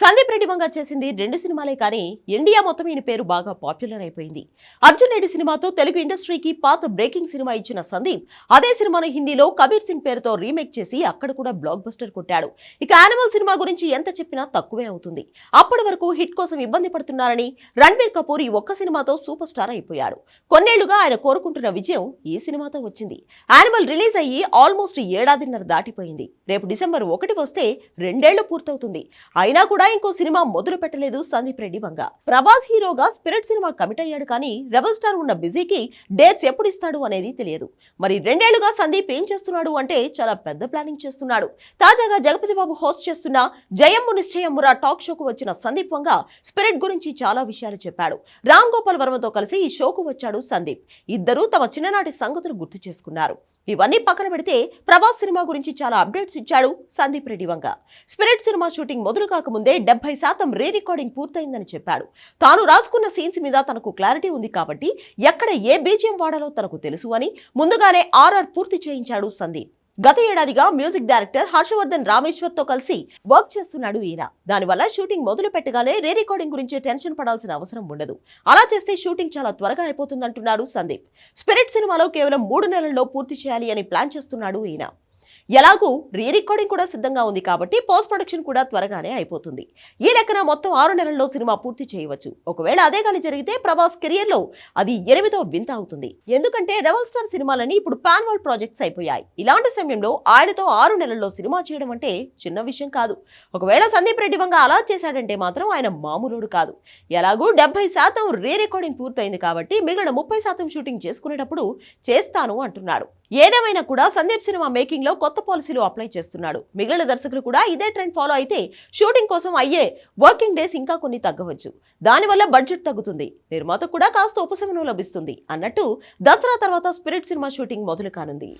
సందీప్ రెడ్డి వంగ చేసింది రెండు సినిమాలే కానీ ఇండియా మొత్తం ఈయన పేరు బాగా పాపులర్ అయిపోయింది. అర్జున్ రెడ్డి సినిమాతో తెలుగు ఇండస్ట్రీకి పాత బ్రేకింగ్ సినిమా ఇచ్చిన సందీప్ అదే సినిమాను హిందీలో కబీర్ సింగ్ పేరుతో రీమేక్ చేసి అక్కడ కూడా బ్లాక్ బస్టర్ కొట్టాడు. ఇక యానిమల్ సినిమా గురించి ఎంత చెప్పినా తక్కువే అవుతుంది. అప్పటి వరకు హిట్ కోసం ఇబ్బంది పడుతున్నారని రణబీర్ కపూర్ ఈ ఒక్క సినిమాతో సూపర్ స్టార్ అయిపోయాడు. కొన్నేళ్ళుగా ఆయన కోరుకుంటున్న విజయం ఈ సినిమాతో వచ్చింది. యానిమల్ రిలీజ్ అయ్యి ఆల్మోస్ట్ ఏడాదిన్నర దాటిపోయింది. రేపు డిసెంబర్ ఒకటి వస్తే రెండేళ్ళు పూర్తవుతుంది. అయినా కూడా ఇంకో సినిమా మొదలు పెట్టలేదు సందీప్ రెడ్డి వంగ. ప్రభాస్ హీరోగా స్పిరిట్ సినిమా కమిట్ అయ్యాడు కానీ రెబల్ స్టార్ ఉన్న బిజీకి డేట్స్ ఎప్పుడు ఇస్తాడు అనేది తెలియదు. మరి రెండేళ్ళుగా సందీప్ ఏం చేస్తున్నాడు అంటే చాలా పెద్ద ప్లానింగ్ చేస్తున్నాడు. తాజాగా జగపతి బాబు హోస్ట్ చేస్తున్న జయమ్ము నిశ్చయమ్మురా టాక్ షోకు వచ్చిన సందీప్ వంగ స్పిరిట్ గురించి చాలా విషయాలు చెప్పాడు. రామ్ గోపాల్ వర్మతో కలిసి ఈ షోకు వచ్చాడు సందీప్. ఇద్దరూ తమ చిన్ననాటి సంగతులు గుర్తు చేసుకున్నారు. ఇవన్నీ పక్కన పెడితే ప్రభాస్ సినిమా గురించి చాలా అప్డేట్స్ ఇచ్చాడు Sandeep Reddy Vanga. Spirit cinema shooting మొదలు కాకముందే డెబ్బై శాతం రీ రికార్డింగ్ పూర్తయిందని చెప్పాడు. తాను రాసుకున్న సీన్స్ మీద తనకు క్లారిటీ ఉంది కాబట్టి ఎక్కడ ఏ బీజియం వాడాలో తనకు తెలుసు అని ముందుగానే ఆర్ఆర్ పూర్తి చేయించాడు సందీప్. గత ఏడాదిగా మ్యూజిక్ డైరెక్టర్ హర్షవర్ధన్ రామేశ్వర్తో కలిసి వర్క్ చేస్తున్నాడు ఈయన. దానివల్ల షూటింగ్ మొదలు పెట్టగానే రీ రికార్డింగ్ గురించి టెన్షన్ పడాల్సిన అవసరం ఉండదు. అలా చేస్తే షూటింగ్ చాలా త్వరగా అయిపోతుందంటున్నాడు సందీప్. స్పిరిట్ సినిమాలో కేవలం మూడు నెలల్లో పూర్తి చేయాలి అని ప్లాన్ చేస్తున్నాడు ఈయన. ఎలాగూ రీ రికార్డింగ్ కూడా సిద్ధంగా ఉంది కాబట్టి పోస్ట్ ప్రొడక్షన్ కూడా త్వరగానే అయిపోతుంది. ఈ లెక్కన మొత్తం ఆరు నెలల్లో సినిమా పూర్తి చేయవచ్చు. ఒకవేళ అదే కానీ జరిగితే ప్రభాస్ కెరియర్లో అది ఎనిమిదో వింత అవుతుంది. ఎందుకంటే రెబల్ స్టార్ సినిమాలని ఇప్పుడు పాన్ వరల్డ్ ప్రాజెక్ట్స్ అయిపోయాయి. ఇలాంటి సమయంలో ఆయనతో ఆరు నెలల్లో సినిమా చేయడం అంటే చిన్న విషయం కాదు. ఒకవేళ సందీప్ రెడ్డి వంగ అలా చేశాడంటే మాత్రం ఆయన మామూలుడు కాదు. ఎలాగూ డెబ్బై శాతం రీ రికార్డింగ్ పూర్తయింది కాబట్టి మిగిలిన ముప్పై శాతం షూటింగ్ చేసుకునేటప్పుడు చేస్తాను అంటున్నాడు. ఏదేమైనా కూడా సందీప్ సినిమా మేకింగ్లో కొత్త పాలసీలు అప్లై చేస్తున్నాడు. మిగిలిన దర్శకులు కూడా ఇదే ట్రెండ్ ఫాలో అయితే షూటింగ్ కోసం అయ్యే వర్కింగ్ డేస్ ఇంకా కొన్ని తగ్గవచ్చు. దానివల్ల బడ్జెట్ తగ్గుతుంది. నిర్మాత కూడా కాస్త ఉపశమనం లభిస్తుంది అన్నట్టు దసరా తర్వాత స్పిరిట్ సినిమా షూటింగ్ మొదలు కానుంది.